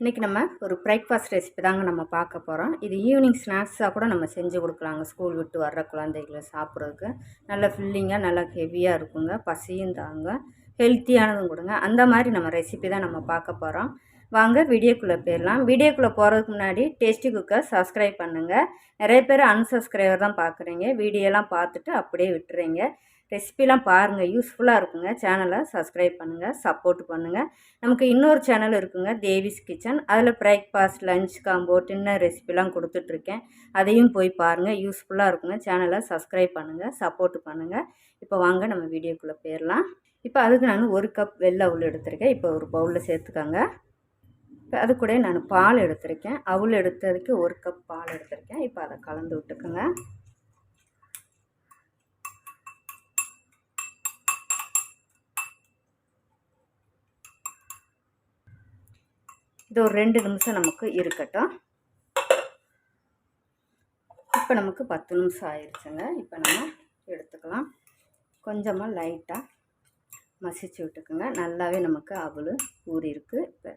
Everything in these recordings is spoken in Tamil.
இன்றைக்கி நம்ம ஒரு பிரேக்ஃபாஸ்ட் ரெசிபி தாங்க நம்ம பார்க்க போகிறோம் இது ஈவினிங் ஸ்நாக்ஸாக கூட நம்ம செஞ்சு கொடுக்கலாங்க. ஸ்கூல் விட்டு வர்ற குழந்தைகளை சாப்பிட்றதுக்கு. நல்ல ஃபில்லிங்காக நல்லா ஹெவியாக இருக்குங்க. பசியும் தாங்க. ஹெல்த்தியானதும் கொடுங்க. அந்த மாதிரி நம்ம ரெசிபி தான் நம்ம பார்க்க போகிறோம் வாங்க வீடியோக்குள்ளே போயிடலாம். வீடியோக்குள்ளே போகிறதுக்கு முன்னாடி டேஸ்டி குக்கர் சப்ஸ்கிரைப் பண்ணுங்கள் நிறைய பேர் அன்சப்ஸ்கிரைபர் தான் பார்க்குறீங்க. வீடியோலாம் பார்த்துட்டு அப்படியே விட்டுறீங்க. ரெசிபிலாம் பாருங்கள் யூஸ்ஃபுல்லாக இருக்குங்க. சேனலை சப்ஸ்கிரைப் பண்ணுங்கள் சப்போர்ட் பண்ணுங்கள் நமக்கு இன்னொரு சேனல் இருக்குங்க. தேவிஸ் கிச்சன். அதில் பிரேக்ஃபாஸ்ட் லஞ்ச் காம்போ டின்னர் ரெசிபிலாம் கொடுத்துட்ருக்கேன். அதையும் போய் பாருங்கள் யூஸ்ஃபுல்லாக இருக்குங்க. சேனலை சப்ஸ்கிரைப் பண்ணுங்கள் சப்போர்ட் பண்ணுங்கள் இப்போ வாங்க நம்ம வீடியோக்குள்ளே போயிடலாம். இப்போ அதுக்கு நான் ஒரு கப் வெள்ளை அவுள் எடுத்திருக்கேன். இப்போ ஒரு பவுலில் சேர்த்துக்கோங்க. இப்போ அது கூட நான் பால் எடுத்திருக்கேன். அவுள் எடுத்ததுக்கு ஒரு கப் பால் எடுத்திருக்கேன். இப்போ அதை கலந்து விட்டுக்குங்க. இது ஒரு ரெண்டு நிமிஷம் நமக்கு இருக்கட்டும். இப்போ நமக்கு பத்து நிமிஷம் ஆயிடுச்சுங்க இப்போ நம்ம எடுத்துக்கலாம். கொஞ்சமாக லைட்டாக மசிச்சு விட்டுக்குங்க. நல்லாவே நமக்கு அவள் ஊறி இருக்குது இப்போ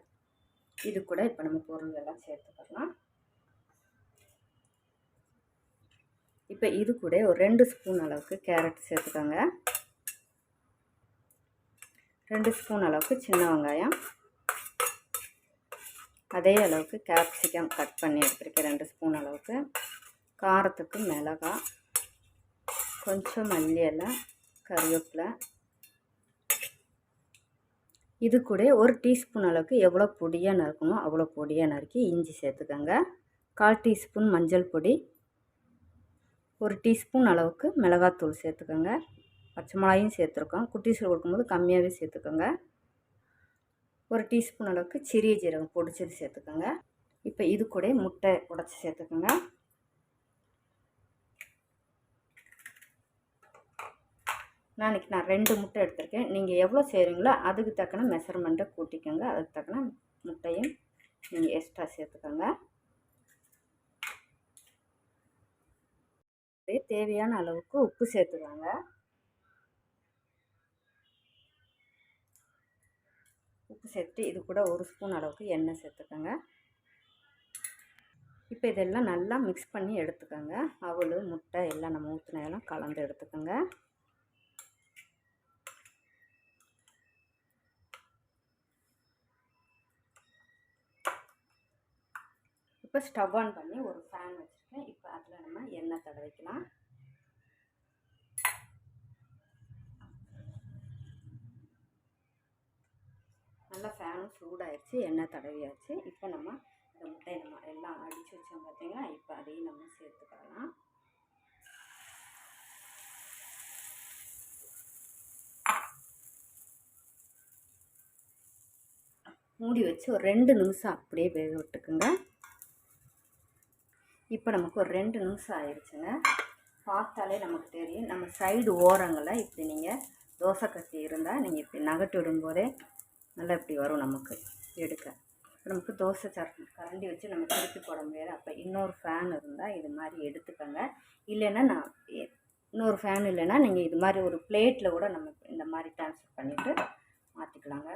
இது கூட இப்போ நம்ம பொருள் எல்லாம் சேர்த்துக்கலாம் இப்போ இது கூட ஒரு ரெண்டு ஸ்பூன் அளவுக்கு கேரட் சேர்த்துக்கோங்க. ரெண்டு ஸ்பூன் அளவுக்கு சின்ன வெங்காயம். அதே அளவுக்கு கேப்சிகம் கட் பண்ணி எடுத்துருக்கேன் ரெண்டு ஸ்பூன் அளவுக்கு. காரத்துக்கு மிளகாய் கொஞ்சம் மல்லி இலை கருவேப்பிலை. இது கூட ஒரு டீஸ்பூன் அளவுக்கு எவ்வளோ பொடியாக நறுக்கணுமோ அவ்வளோ பொடியாக நறுக்கி இஞ்சி சேர்த்துக்கோங்க. கால் டீஸ்பூன் மஞ்சள் பொடி. ஒரு டீஸ்பூன் அளவுக்கு மிளகாத்தூள் சேர்த்துக்கோங்க. பச்சை மிளகாயும் சேர்த்துருக்கோம். குட்டீஸில் கொடுக்கும்போது கம்மியாகவே சேர்த்துக்கோங்க. ஒரு டீஸ்பூன் அளவுக்கு சிறிய ஜீரகம் பொடிச்சது சேர்த்துக்கோங்க. இப்போ இது கூட முட்டை உடச்சி சேர்த்துக்கோங்க. நான் இன்றைக்கி நான் ரெண்டு முட்டை எடுத்திருக்கேன். நீங்கள் எவ்வளோ செய்கிறீங்களோ அதுக்கு தக்கன மெஷர்மெண்ட்டை கூட்டிக்கோங்க. அதுக்கு தக்கன முட்டையும் நீங்கள் எக்ஸ்ட்ரா சேர்த்துக்கோங்க. தேவையான அளவுக்கு உப்பு சேர்த்துக்கோங்க. உப்பு சேர்த்து இது கூட ஒரு ஸ்பூன் அளவுக்கு எண்ணெய் சேர்த்துக்கோங்க. இப்போ இதெல்லாம் நல்லா மிக்ஸ் பண்ணி எடுத்துக்கோங்க. அவள் முட்டை எல்லாம் நம்ம ஊற்றினதெல்லாம் கலந்து எடுத்துக்கோங்க. இப்போ ஸ்டவ் ஆன் பண்ணி ஒரு ஃபேன் வச்சுருக்கேன். இப்போ அதில் நம்ம எண்ணெய் தடவிக்கலாம். நல்லா ஃபேனும் எண்ணெய் தடவியாச்சு. இப்போ நம்ம இந்த முட்டையை நம்ம எல்லாம் அடித்து வச்சோம் பார்த்திங்கன்னா இப்போ அதையும் நம்ம சேர்த்துக்கலாம். மூடி வச்சு ஒரு ரெண்டு நிமிஷம் அப்படியே வேக விட்டுக்குங்க. இப்போ நமக்கு ஒரு ரெண்டு நிமிஷம் ஆயிடுச்சுங்க பார்த்தாலே நமக்கு தெரியும். நம்ம சைடு ஓரங்களை இப்படி நீங்கள் தோசை கட்டி இருந்தால் நீங்கள் இப்படி நகட்டி விடும்போதே நல்லா இப்படி வரும் நமக்கு எடுக்க. நமக்கு தோசை சர் கரண்டி வச்சு நம்ம திருப்பி போட முடியாது. அப்போ இன்னொரு ஃபேன் இருந்தால் இது மாதிரி எடுத்துக்கோங்க. இல்லைன்னா நான் இன்னொரு ஃபேன் இல்லைன்னா நீங்கள் இது மாதிரி ஒரு பிளேட்டில் கூட நம்ம இந்த மாதிரி ட்ரான்ஸ்ஃபர் பண்ணிவிட்டு மாற்றிக்கலாங்க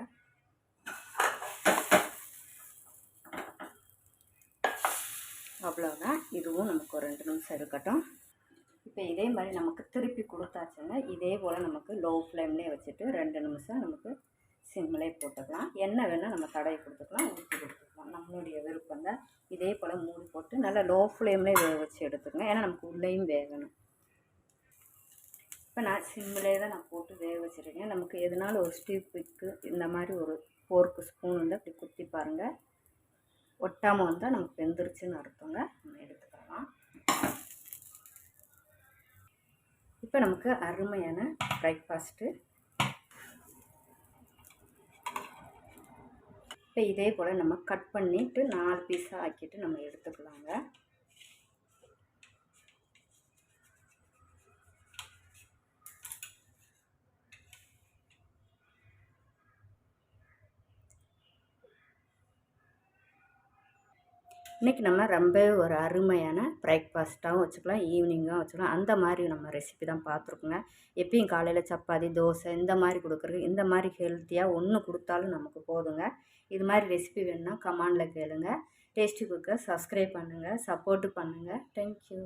அவ்வளோதான் இதுவும் நமக்கு ஒரு ரெண்டு நிமிஷம் இருக்கட்டும். இப்போ இதே மாதிரி நமக்கு திருப்பி கொடுத்தாச்சுங்க. இதே போல் நமக்கு லோ ஃப்ளேம்லேயே வச்சுட்டு ரெண்டு நிமிஷம் நமக்கு சிம்மிலே போட்டுக்கலாம். என்ன வேணால் நம்ம தடவி கொடுத்துக்கலாம் ஊற்றி கொடுத்துக்கலாம் நம்மளுடைய விருப்பம் தான் இதே போல் மூடி போட்டு நல்லா லோ ஃப்ளேம்லேயே வேக வச்சு எடுத்துக்கங்க. ஏன்னா நமக்கு உள்ளேயும் வேகணும். இப்போ நான் சிம்மிலே தான் நான் போட்டு வேக வச்சுருக்கேன். நமக்கு எதனால ஒரு ஸ்டீப்புக்கு இந்த மாதிரி ஒரு ஃபோர்க்கு ஸ்பூன் வந்து அப்படி குத்தி பாருங்கள் ஒட்டாமல் வந்தால் நமக்கு வெந்துருச்சுன்னு அர்த்தங்க. நம்ம எடுத்துக்கலாம். இப்போ நமக்கு அருமையான பிரேக்ஃபாஸ்ட்டு இப்போ இதே போல் நம்ம கட் பண்ணிவிட்டு நாலு பீஸாக ஆக்கிட்டு நம்ம எடுத்துக்கலாங்க. இன்றைக்கி நம்ம ரொம்ப ஒரு அருமையான பிரேக்ஃபாஸ்ட்டாகவும் வச்சுக்கலாம் ஈவினிங்காகவும் வச்சுக்கலாம். அந்த மாதிரி நம்ம ரெசிபி தான் பார்த்துருக்கோங்க. எப்பயும் காலையில் சப்பாத்தி தோசை இந்த மாதிரி கொடுக்குறது இந்த மாதிரி ஹெல்த்தியாக ஒன்று கொடுத்தாலும் நமக்கு போதுங்க. இது மாதிரி ரெசிபி வேணும்னா கமாண்டில் கேளுங்கள் டேஸ்டி குக்கை சப்ஸ்கிரைப் பண்ணுங்கள் சப்போர்ட்டு பண்ணுங்கள் தேங்க்யூ